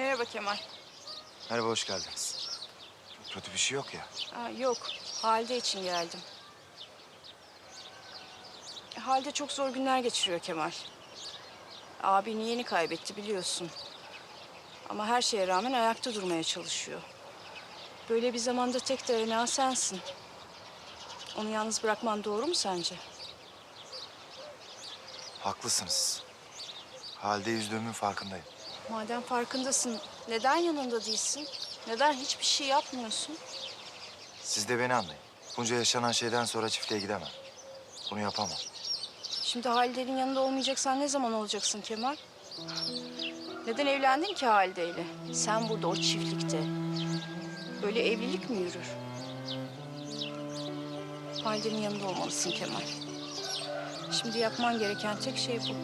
Merhaba Kemal. Merhaba, hoş geldiniz. Kötü bir şey yok ya. Aa, yok, Halide için geldim. Halide çok zor günler geçiriyor Kemal. Abini yeni kaybetti biliyorsun. Ama her şeye rağmen ayakta durmaya çalışıyor. Böyle bir zamanda tek dayanağı sensin. Onu yalnız bırakman doğru mu sence? Haklısınız. Halde yüzdüğümün farkındayım. Madem farkındasın, neden yanında değilsin? Neden hiçbir şey yapmıyorsun? Siz de beni anlayın. Bunca yaşanan şeyden sonra çiftliğe gidemem. Bunu yapamam. Şimdi Halide'nin yanında olmayacaksan ne zaman olacaksın Kemal? Neden evlendin ki Halide'yle? Sen burada o çiftlikte. Böyle evlilik mi yürür? Halide'nin yanında olmalısın Kemal. Şimdi yapman gereken tek şey bu.